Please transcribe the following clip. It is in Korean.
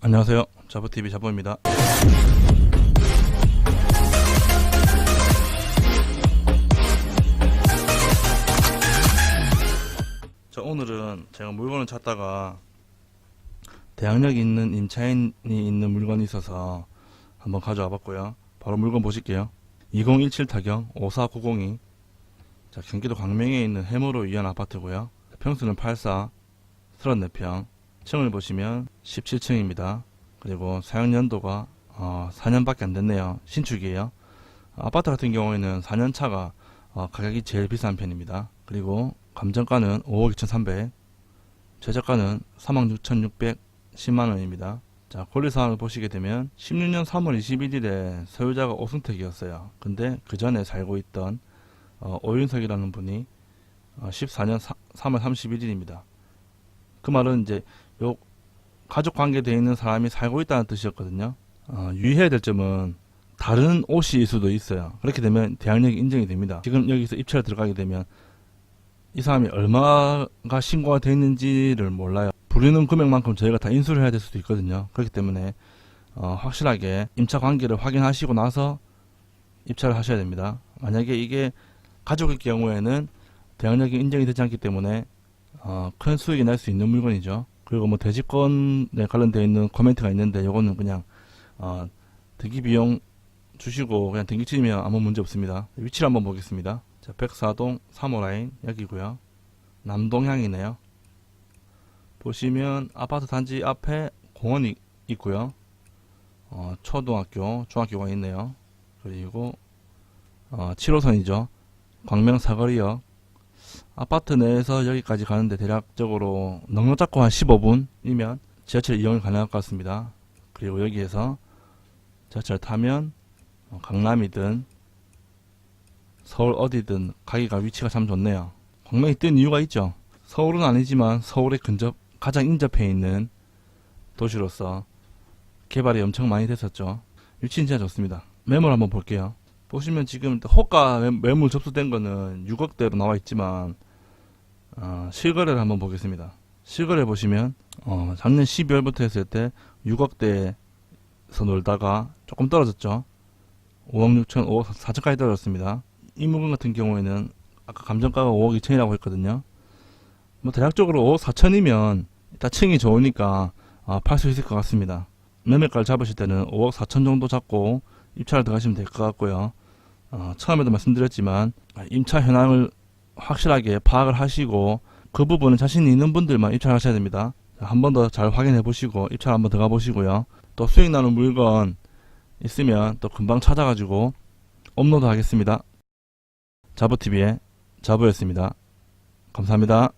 안녕하세요. 자부TV 자부입니다. 자, 오늘은 제가 물건을 찾다가 대항력이 있는 임차인이 있는 물건이 있어서 한번 가져와 봤고요. 바로 물건 보실게요. 2017 타경 54902 자, 경기도 광명에 있는 해무로 위한 아파트고요. 평수는 84, 34평. 층을 보시면 17층입니다. 그리고 사용 연도가 어, 4년밖에 안 됐네요. 신축이에요. 아파트 같은 경우에는 4년 차가 어, 가격이 제일 비싼 편입니다. 그리고 감정가는 5억 2,300, 최저가는 36,610만 원입니다. 자, 권리 사항을 보시게 되면 16년 3월 21일에 소유자가 오승택이었어요. 근데 그 전에 살고 있던 어, 오윤석이라는 분이 어, 14년 3월 31일입니다. 그 말은 이제 요 가족 관계되어 있는 사람이 살고 있다는 뜻이었거든요. 어, 유의해야 될 점은 다른 옷일 수도 있어요. 그렇게 되면 대항력이 인정이 됩니다. 지금 여기서 입찰에 들어가게 되면 이 사람이 얼마가 신고가 되어 있는지를 몰라요. 부르는 금액만큼 저희가 다 인수를 해야 될 수도 있거든요. 그렇기 때문에 어, 확실하게 임차 관계를 확인하시고 나서 입찰을 하셔야 됩니다. 만약에 이게 가족일 경우에는 대항력이 인정이 되지 않기 때문에 어, 큰 수익이 날 수 있는 물건이죠. 그리고 뭐 대지권에 관련되어 있는 코멘트가 있는데 요거는 그냥 어, 등기 비용 주시고 그냥 등기 치면 아무 문제 없습니다. 위치를 한번 보겠습니다. 자, 백사동 3호 라인 여기고요. 남동향이네요. 보시면 아파트 단지 앞에 공원이 있고요. 어, 초등학교, 중학교가 있네요. 그리고 어, 7호선이죠. 광명 사거리역 아파트 내에서 여기까지 가는데 대략적으로 넉넉 잡고 한 15분이면 지하철 이용이 가능할 것 같습니다. 그리고 여기에서 지하철 타면 어, 강남이든 서울 어디든 가기가 위치가 참 좋네요. 광명이 뜬 이유가 있죠. 서울은 아니지만 서울에 근접 가장 인접해 있는 도시로서 개발이 엄청 많이 됐었죠. 위치는 진짜 좋습니다. 매물 한번 볼게요. 보시면 지금 호가 매- 매물 접수된 거는 6억대로 나와 있지만 어, 실거래를 한번 보겠습니다. 실거래 보시면 어, 작년 12월부터 했을 때 6억대에서 놀다가 조금 떨어졌죠. 5억 6천, 5억 4천까지 떨어졌습니다. 이 물건 같은 경우에는 아까 감정가가 5억 2천이라고 했거든요. 뭐 대략적으로 5억 4천이면 일단 층이 좋으니까 아, 팔수 있을 것 같습니다. 매매가를 잡으실 때는 5억 4천 정도 잡고 입찰을 들어가시면 될 것 같고요. 어, 처음에도 말씀드렸지만 아, 임차 현황을 확실하게 파악을 하시고 그 부분은 자신이 있는 분들만 입찰하셔야 됩니다. 한 번 더 잘 확인해 보시고 입찰 한번 들어가 보시고요. 또 수익 나는 물건 있으면 또 금방 찾아가지고 업로드 하겠습니다. 자부TV의 자부였습니다. 감사합니다.